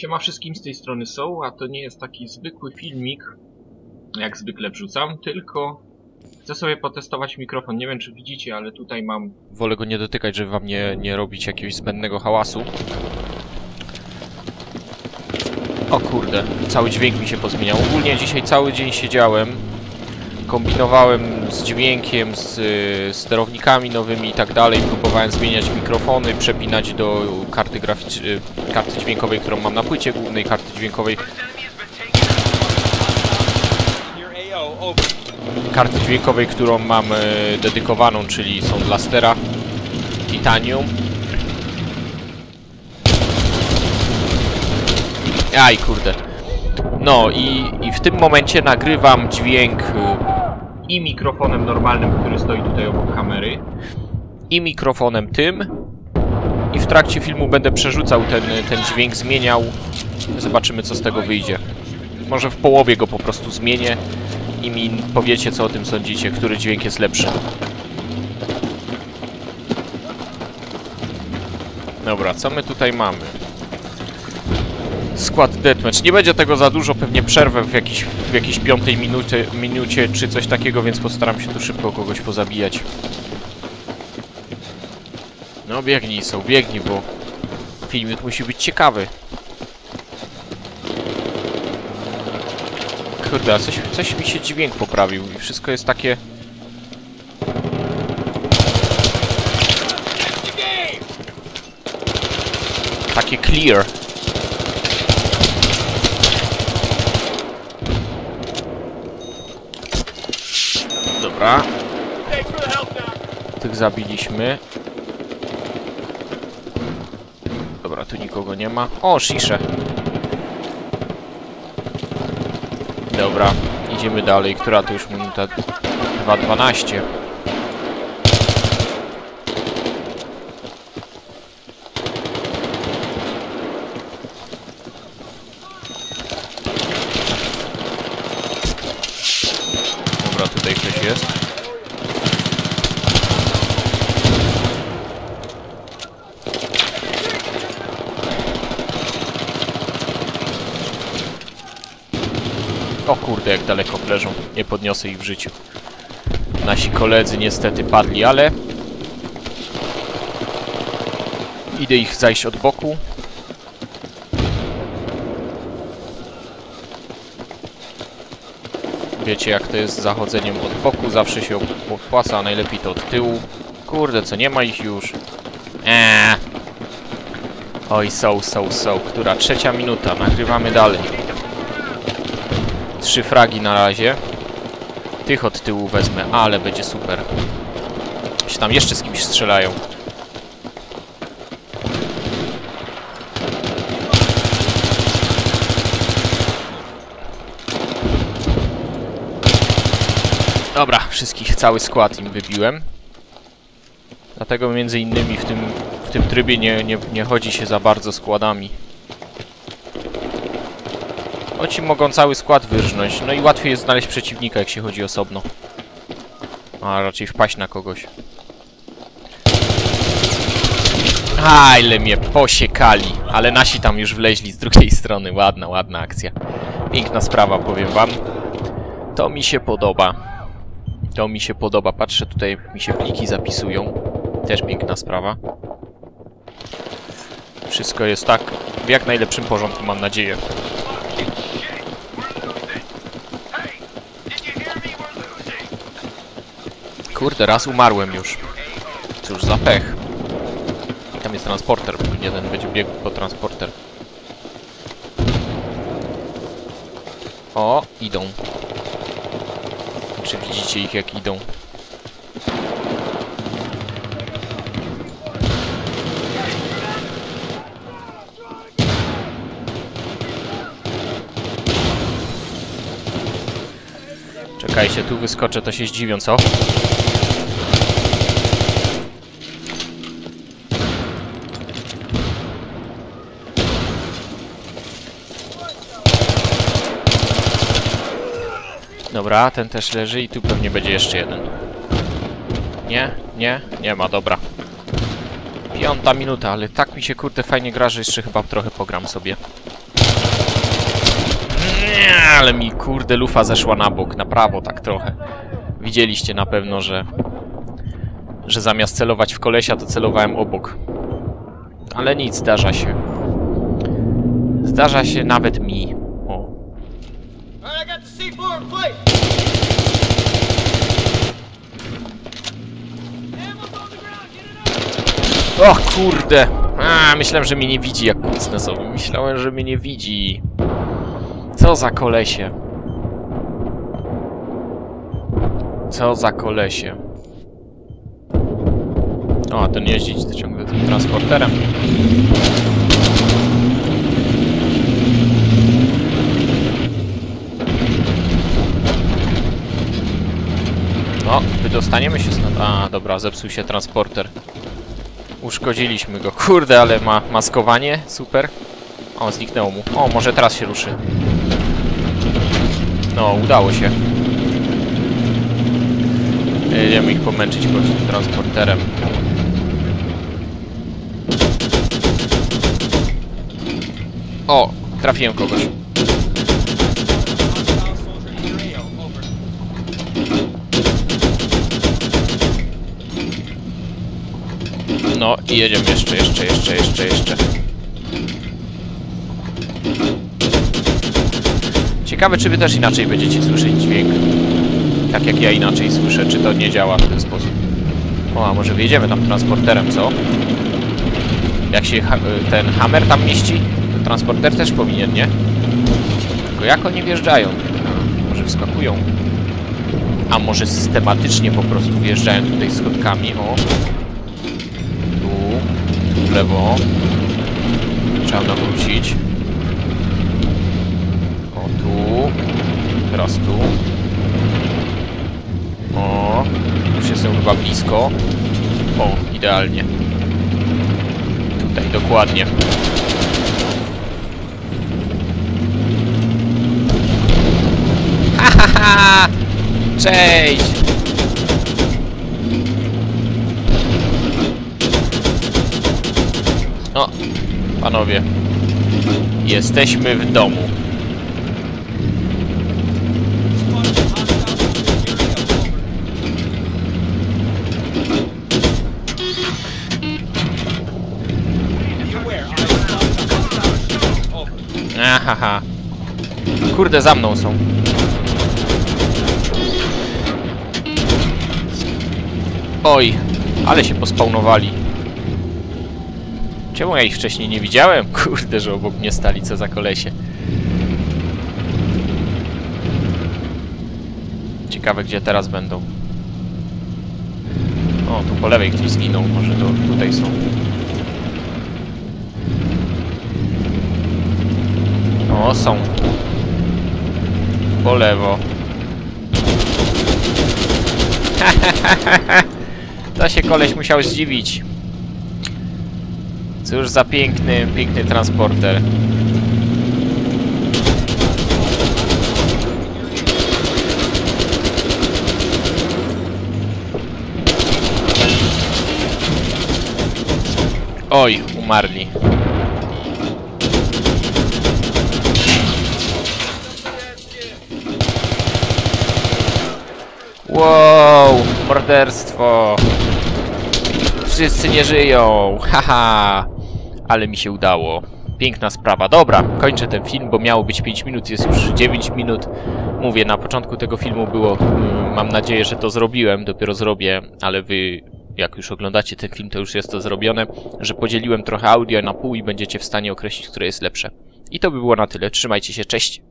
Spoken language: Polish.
Siema wszystkim z tej strony są, a to nie jest taki zwykły filmik, jak zwykle wrzucam, tylko chcę sobie potestować mikrofon. Nie wiem czy widzicie, ale tutaj mam... Wolę go nie dotykać, żeby wam nie, nie robić jakiegoś zbędnego hałasu. O kurde, cały dźwięk mi się pozmieniał. Ogólnie dzisiaj cały dzień siedziałem, kombinowałem z dźwiękiem, z y, sterownikami nowymi i tak dalej. Próbowałem zmieniać mikrofony, przepinać do karty graficznej, karty dźwiękowej, którą mam na płycie głównej, karty dźwiękowej. Karty dźwiękowej, którą mam y, dedykowaną, czyli są dla stera Titanium. Aj, kurde. No i, i w tym momencie nagrywam dźwięk y, i mikrofonem normalnym, który stoi tutaj obok kamery. i mikrofonem tym i w trakcie filmu będę przerzucał ten, ten dźwięk, zmieniał. Zobaczymy co z tego wyjdzie. Może w połowie go po prostu zmienię i mi powiecie co o tym sądzicie, który dźwięk jest lepszy. Dobra, co my tutaj mamy? Skład deathmatch. Nie będzie tego za dużo, pewnie przerwę w jakiejś, w jakiejś piątej minucie, minucie czy coś takiego, więc postaram się tu szybko kogoś pozabijać. No biegnij są, biegnij, bo filmik musi być ciekawy. Kurde, coś, coś mi się dźwięk poprawił i wszystko jest takie... Takie clear. Dobra. Tych zabiliśmy. Dobra, tu nikogo nie ma. O, szisze. Dobra, idziemy dalej. Która to już minuta? 2.12. Dobra, jest. O kurde, jak daleko leżą. Nie podniosę ich w życiu. Nasi koledzy niestety padli, ale... Idę ich zajść od boku. Wiecie jak to jest z zachodzeniem od boku, zawsze się opłaca, a najlepiej to od tyłu. Kurde, co nie ma ich już. Eee. Oj, są, są, są. Która? Trzecia minuta. Nagrywamy dalej. Trzy fragi na razie. Tych od tyłu wezmę, ale będzie super. Się tam jeszcze z kimś strzelają. Dobra, wszystkich, cały skład im wybiłem. Dlatego między innymi w tym, w tym trybie nie, nie, nie chodzi się za bardzo składami. Bo ci mogą cały skład wyrżnąć. No i łatwiej jest znaleźć przeciwnika, jak się chodzi osobno. A raczej wpaść na kogoś. A, ile mnie posiekali. Ale nasi tam już wleźli z drugiej strony. Ładna, ładna akcja. Piękna sprawa, powiem wam. To mi się podoba. To mi się podoba. Patrzę, tutaj mi się pliki zapisują. Też piękna sprawa. Wszystko jest tak w jak najlepszym porządku, mam nadzieję. Kurde, raz umarłem już. Cóż za pech. Tam jest transporter. Jeden będzie biegł po transporter. O, idą. Czy widzicie ich jak idą? Czekajcie, tu wyskoczę, to się zdziwią, co? Dobra, ten też leży i tu pewnie będzie jeszcze jeden. Nie, nie, nie ma, dobra. Piąta minuta, ale tak mi się kurde fajnie gra, że jeszcze chyba trochę pogram sobie. Nie, ale mi kurde lufa zeszła na bok, na prawo tak trochę. Widzieliście na pewno, że że zamiast celować w kolesia, to celowałem obok. Ale nic, zdarza się. Zdarza się nawet mi. O kurde! A, myślałem, że mnie nie widzi, jak kucnę sobie. Myślałem, że mnie nie widzi. Co za kolesie. Co za kolesie. O, a ten jeździć to ciągle tym transporterem. O, wydostaniemy się stąd. A, dobra, zepsuł się transporter. Uszkodziliśmy go. Kurde, ale ma maskowanie. Super. O, zniknęło mu. O, może teraz się ruszy. No, udało się. Jedziemy ich pomęczyć po prostu transporterem. O, trafiłem kogoś. No i jedziemy jeszcze, jeszcze, jeszcze, jeszcze, jeszcze. Ciekawe, czy wy też inaczej będziecie słyszeć dźwięk. Tak jak ja inaczej słyszę, czy to nie działa w ten sposób. O, a może wyjedziemy tam transporterem, co? Jak się ha ten hammer tam mieści, to transporter też powinien, nie? Tylko jak oni wjeżdżają? Może wskakują? A może systematycznie po prostu wjeżdżają tutaj schodkami, o. W lewo. Trzeba nawrócić. O, tu. Teraz tu. O, już jestem chyba blisko. O, idealnie. Tutaj, dokładnie. Cześć! No, panowie. Jesteśmy w domu. Ahaha. Kurde, za mną są. Oj, ale się pospawnowali. Czemu ja ich wcześniej nie widziałem? Kurde, że obok mnie stali, co za kolesie. Ciekawe, gdzie teraz będą. O, tu po lewej ktoś zginął, może to tutaj są. O, są. Po lewo. to się koleś musiał zdziwić. Cóż za piękny, piękny transporter. Oj, umarli. Wow, morderstwo. Wszyscy nie żyją. Haha. Ale mi się udało. Piękna sprawa. Dobra, kończę ten film, bo miało być 5 minut, jest już 9 minut. Mówię, na początku tego filmu było, mm, mam nadzieję, że to zrobiłem, dopiero zrobię, ale wy, jak już oglądacie ten film, to już jest to zrobione, że podzieliłem trochę audio na pół i będziecie w stanie określić, które jest lepsze. I to by było na tyle. Trzymajcie się, cześć!